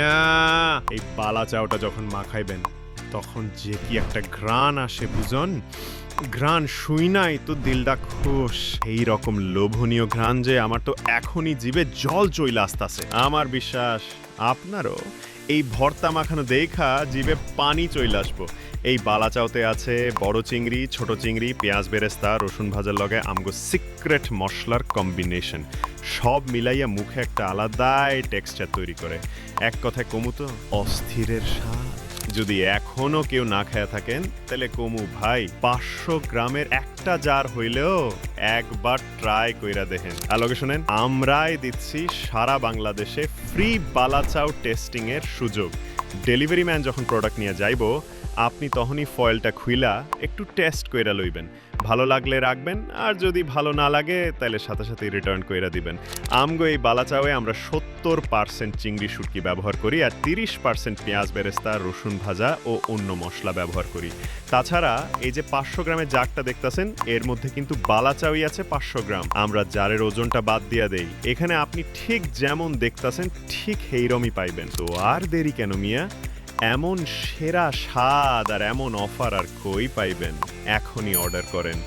মিয়া এই পালা চাওটা যখন মাখাইবেন, তখন যে কি একটা ঘ্রাণ আসে বুঝন? ঘ্রাণ শুই নাই তো দিলটা খুশ। এই রকম লোভনীয় ঘ্রাণ যে আমার তো এখনই জীবে জল চইলা আসতেছে। আমার বিশ্বাস, আপনারও এই ভর্তা মাখানো দেখা জিভে পানি চইলে আসব। এই বালাচাওতে আছে বড় চিংড়ি, ছোট চিংড়ি, পেঁয়াজ বেরেস্তা, রসুন ভাজার লগে আমগো সিক্রেট মশলার কম্বিনেশন সব মিলাইয়া মুখে একটা আলাদাই টেক্সচার তৈরি করে। এক কথায় কমু তো, অস্থিরের স্বাদ। যদি এখনও কেউ না খেয়ে থাকেন, তাহলে কমু ভাই, পাঁচশো গ্রামের একটা জার হইলেও একবার ট্রাই কইরা দেখেন। আলোকে শোনেন, আমরাই দিচ্ছি সারা বাংলাদেশে ফ্রি বালাচাও টেস্টিং এর সুযোগ। ডেলিভারি ম্যান যখন প্রোডাক্ট নিয়ে যাইবো, আপনি তখনই ফয়েলটা খুইলা একটু টেস্ট কইরা লইবেন। ভালো লাগলে রাখবেন, আর যদি ভালো না লাগে তাহলে সাথে সাথে রিটার্ন কইরা দিবেন। আমগো এই বালাচাওয়ে আমরা সত্তর পার্সেন্ট চিংড়ি শুটকি ব্যবহার করি, আর তিরিশ পার্সেন্ট পেঁয়াজ, বেরেস্তা, রসুন ভাজা ও অন্য মশলা ব্যবহার করি। তাছাড়া এই যে পাঁচশো গ্রামের জাগটা দেখতাছেন, এর মধ্যে কিন্তু বালাচাওই আছে পাঁচশো গ্রাম। আমরা জারের ওজনটা বাদ দিয়া দেই। এখানে আপনি ঠিক যেমন দেখতাছেন, ঠিক সেইরমই পাইবেন। তো আর দেরি কেন মিয়া? এমন সেরা স্বাদ আর এমন অফার আর কই পাইবেন? এখনই অর্ডার করেন।